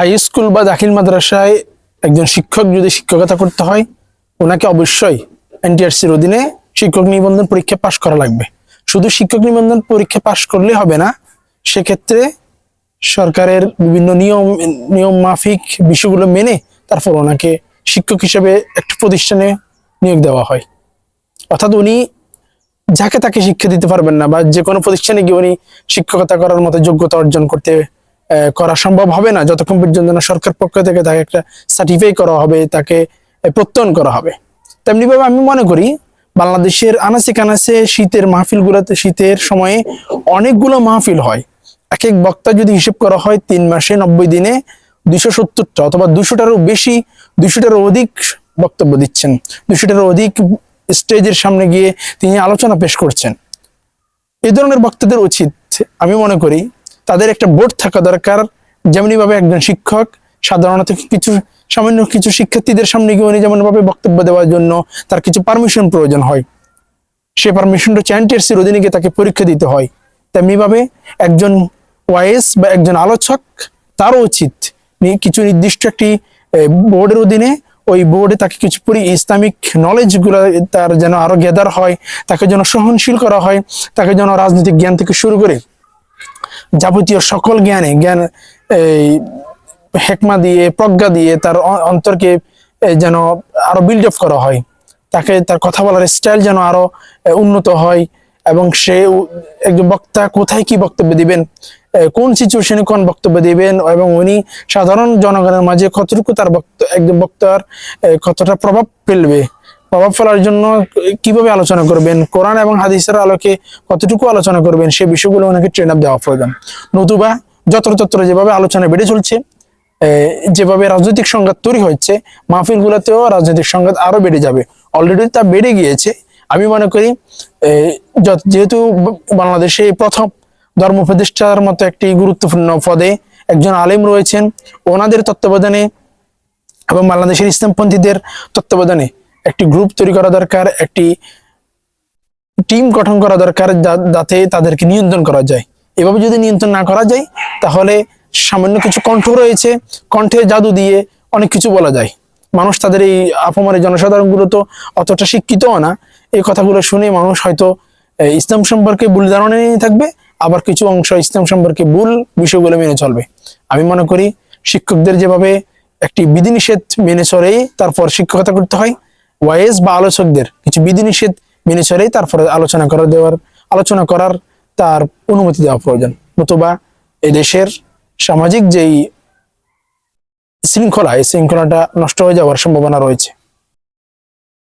High school বা দাখিল মাদ্রাসায় একজন শিক্ষক যদি শিক্ষকতা করতে হয়, ওনাকে অবশ্যই এনটিআরসির অধীনে শিক্ষক নিবন্ধন পরীক্ষা পাশ করা লাগবে। শুধু শিক্ষক নিবন্ধন পরীক্ষা পাশ করলে হবে না, সেক্ষেত্রে সরকারের বিভিন্ন নিয়ম নিয়ম মাফিক বিষয়গুলো মেনে তারপর ওনাকে শিক্ষক হিসেবে একটা প্রতিষ্ঠানে নিয়োগ দেওয়া হয়। অর্থাৎ উনি যাকে তাকে শিক্ষা দিতে পারবেন না বা যে কোনো প্রতিষ্ঠানে গিয়ে উনি শিক্ষকতা করার মতো যোগ্যতা অর্জন করতে করা সম্ভব হবে না। যতক্ষণ পর্যন্ত না সরকার পক্ষ থেকে তাকে একটা সার্টিফাই করা হবে, তাকে প্রত্যয়ন করা হবে। তেমনি ভাবে আমি মনে করি, বাংলাদেশের আনাচে কানাচে শীতের মাহফিল গুলোতে শীতের সময়ে অনেকগুলো মাহফিল হয়। এক এক বক্তা যদি হিসেব করা হয়, তিন মাসে নব্বই দিনে দুইশো সত্তরটা অথবা দুশোটারও বেশি, দুশোটারও অধিক বক্তব্য দিচ্ছেন। দুশোটারও অধিক স্টেজের সামনে গিয়ে তিনি আলোচনা পেশ করছেন। এ ধরনের বক্তাদের উচিত, আমি মনে করি তাদের একটা বোর্ড থাকা দরকার। যেমনি ভাবে একজন শিক্ষক, সাধারণত কিছু, সামান্য কিছু শিক্ষার্থীদের সামনে গিয়ে উনি যেমন ভাবে বক্তব্য দেওয়ার জন্য তার কিছু পারমিশন প্রয়োজন হয়। সে পারমিশনটা চ্যান্টিয়ার্সের অধীনে গিয়ে তাকে পরীক্ষা দিতে হয়। তেমনি ভাবে একজন ওয়াইস বা একজন আলোচক তারও উচিত। কিছু নির্দিষ্ট একটি বোর্ডের অধীনে ওই বোর্ডে তাকে কিছু পুরি, ইসলামিক নলেজগুলো তার যেন আরও গেদার হয়, তাকে যেন সহনশীল করা হয়, তাকে যেন রাজনৈতিক জ্ঞান থেকে শুরু করে যাবতীয় সকল জ্ঞানে, জ্ঞান, এই হেকমা দিয়ে, প্রজ্ঞা দিয়ে তার অন্তরকে যেন আরও বিল্ড আপ করা হয়। তাকে, তার কথা বলার স্টাইল যেন আরও উন্নত হয় এবং সে একজন বক্তা কোথায় কি বক্তব্য দিবেন? কোন সিচুয়েশনে কোন বক্তব্য দিবেন? এবং উনি সাধারণ জনগণের মাঝে কতটুকু তার বক্ত, একজন বক্তার কতটা প্রভাব ফেলবে? প্রভাব ফেলার জন্য কীভাবে আলোচনা করবেন? কোরআন এবং হাদিসের আলোকে কতটুকু আলোচনা করবেন? সে বিষয়গুলো ওনাকে ট্রেন আপ দেওয়া প্রয়োজন। নতুবা যত্রতত্র যেভাবে আলোচনা বেড়ে চলছে যেভাবে রাজনৈতিক সংঘাত তৈরি হচ্ছে মাহফিল গুলোতেও রাজনৈতিক সংঘাত আরও বেড়ে যাবে। অলরেডি তা বেড়ে গিয়েছে। আমি মনে করি যেহেতু বাংলাদেশে প্রথম ধর্ম প্রতিষ্ঠার মতো একটি গুরুত্বপূর্ণ পদে একজন আলেম রয়েছেন, ওনাদের তত্ত্বাবধানে এবং বাংলাদেশের ইসলামপন্থীদের তত্ত্বাবধানে একটি গ্রুপ তৈরি করা দরকার, একটি টিম গঠন করা দরকার যাতে তাদেরকে নিয়ন্ত্রণ করা যায়। এভাবে যদি নিয়ন্ত্রণ না করা যায়, তাহলে সামান্য কিছু কণ্ঠ রয়েছে। কণ্ঠের জাদু দিয়ে অনেক কিছু বলা যায়। মানুষ তাদের এই আপামারি জনসাধারণগুলো তো অতটা শিক্ষিতও না। এই কথাগুলো শুনে মানুষ হয়তো ইসলাম সম্পর্কে ভুল ধারণা নিয়ে থাকবে, আবার কিছু অংশ ইসলাম সম্পর্কে ভুল বিষয়গুলো মেনে চলবে। আমি মনে করি, শিক্ষকদের যেভাবে একটি বিধিনিষেধ মেনে চলেই তারপর শিক্ষকতা করতে হয় ওয়াইএস বা আলোচকদের কিছু বিধিনিষেধ মেনে চলেই তারপরে আলোচনা করা দেওয়ার, আলোচনা করার তার অনুমতি দেওয়া প্রয়োজন। নতুবা এদেশের দেশের সামাজিক যেই শৃঙ্খলা, এই শৃঙ্খলাটা নষ্ট হয়ে যাওয়ার সম্ভাবনা রয়েছে।